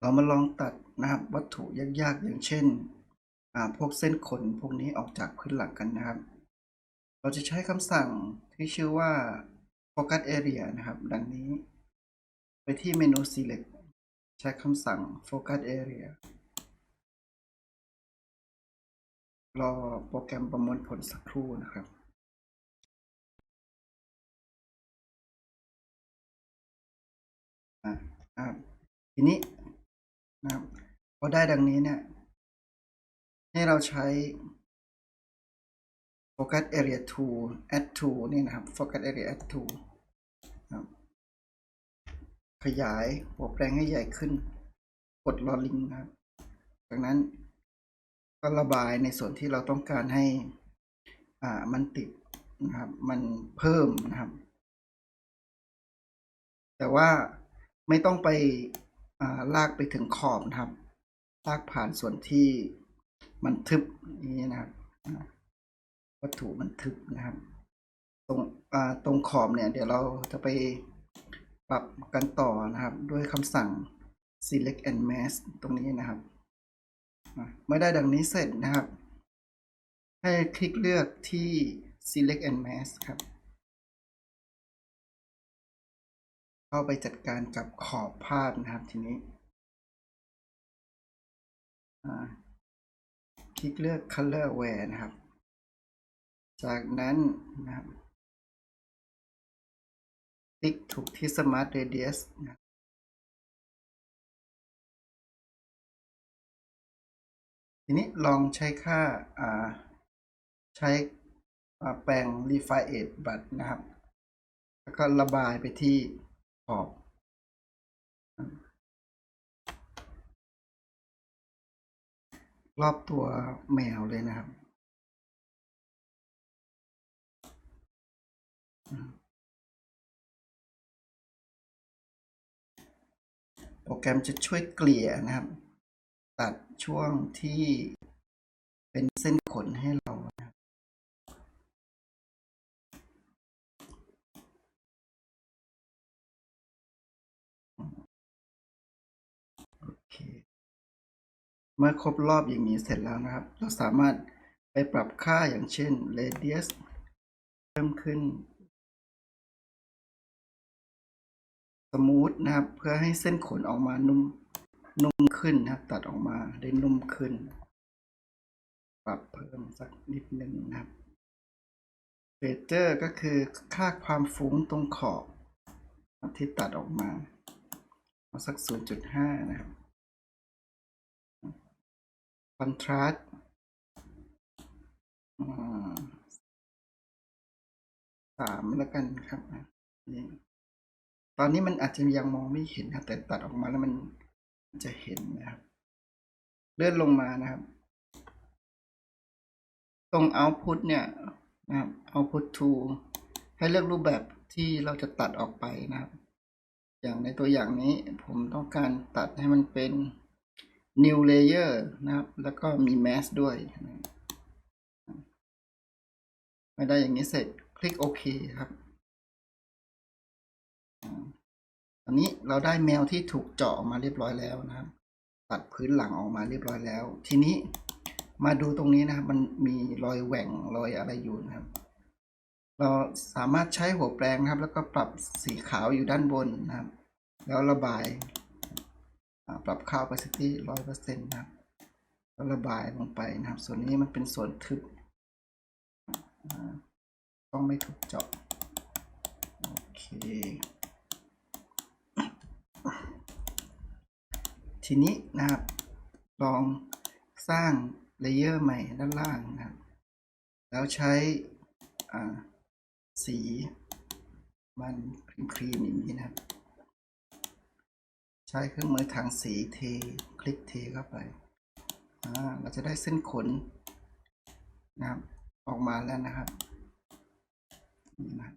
เรามาลองตัดนะครับวัตถุยากๆ อย่างเช่นพวกเส้นขนพวกนี้ออกจากพื้นหลังกันนะครับ เราจะใช้คำสั่งที่ชื่อว่า focus area นะครับ ดังนี้ ไปที่เมนู select ใช้คำสั่ง focus area รอโปรแกรมประมวลผลสักครู่นะครับอะนะครับทีนี้ นะครับพอได้ดังนี้เนี่ย ให้เราใช้ focus area tool add tool นี่นะครับ focus area add tool นะครับขยายหัวแปลงให้ใหญ่ขึ้น กดลอลิงนะครับ จากนั้นก็ระบายในส่วนที่เราต้องการให้ อ่า มันติดนะครับ มันเพิ่มนะครับ แต่ว่าไม่ต้องไป ลากไปถึงขอบนะครับ ลากผ่านส่วนที่มันทึบนี้นะครับวัตถุมันทึบนะครับ ตรงตรงขอบเนี่ย เดี๋ยวเราจะไปปรับกันต่อนะครับ ด้วยคำสั่ง select and mask ตรงนี้นะครับเมื่อได้ดังนี้เสร็จนะครับ ให้คลิกเลือกที่ select and mask ครับ เข้าไปจัดการกับขอบภาพนะครับทีนี้คลิกเลือก colorware นะครับ จากนั้นนะครับ คลิกถูกที่ smart radius นะครับทีนี้ลองใช้ค่าอ่าใช้อ่าแปลง refine บัตนะครับ แล้วก็ระบายไปที่ ขอบ รอบตัวแมวเลยนะครับ โปรแกรมจะช่วยเกลี่ยนะครับ ตัดช่วงที่เป็นเส้นขนให้เรานะครับ เค เมื่อครบรอบอย่างนี้เสร็จแล้วนะครับ เราสามารถไปปรับค่าอย่างเช่น radius เพิ่มขึ้นสมูทนะครับ เพื่อให้เส้นขนออกมานุ่มนุ่มขึ้นนะครับ ตัดออกมาได้นุ่มขึ้น ปรับเพิ่มสักนิดหนึ่งนะครับเฟเจอร์ก็คือค่าความฟุ้งตรงขอบที่ตัดออกมา เอาสัก 0.5 นะครับ คอนทราสต์สามแล้วกันครับนี่ตอนนี้มันอาจจะยังมองไม่เห็นนะแต่ตัดออกมาแล้วมันจะเห็นนะครับ เลื่อนลงมานะครับ ตรง output เนี่ยนะครับ output to ให้เลือกรูปแบบที่เราจะตัดออกไปนะครับ อย่างในตัวอย่างนี้ผมต้องการตัดให้มันเป็น new layer นะครับ แล้วก็มี mask ด้วย ไม่ได้อย่างนี้เสร็จ คลิกโอเคครับอันนี้เราได้แมวที่ถูกเจาะออกมาเรียบร้อยแล้วนะครับ ตัดพื้นหลังออกมาเรียบร้อยแล้ว ทีนี้มาดูตรงนี้นะครับ มันมีรอยแหว่งรอยอะไรอยู่นะครับ เราสามารถใช้หัวแปรงนะครับ แล้วก็ปรับสีขาวอยู่ด้านบนนะครับ แล้วระบาย ปรับค่า opacity ร้อยเปอร์เซ็นต์นะครับแล้วระบายลงไปนะครับ ส่วนนี้มันเป็นส่วนทึบต้องไม่ถูกเจาะโอเค ทีนี้นะครับ ลองสร้างเลเยอร์ใหม่ด้านล่างนะครับ แล้วใช้สีมันครีมๆอย่างนี้นะครับ ใช้เครื่องมือทางสีเท คลิกเทเข้าไป เราจะได้เส้นขนนะครับออกมาแล้วนะครับนี่นะครับ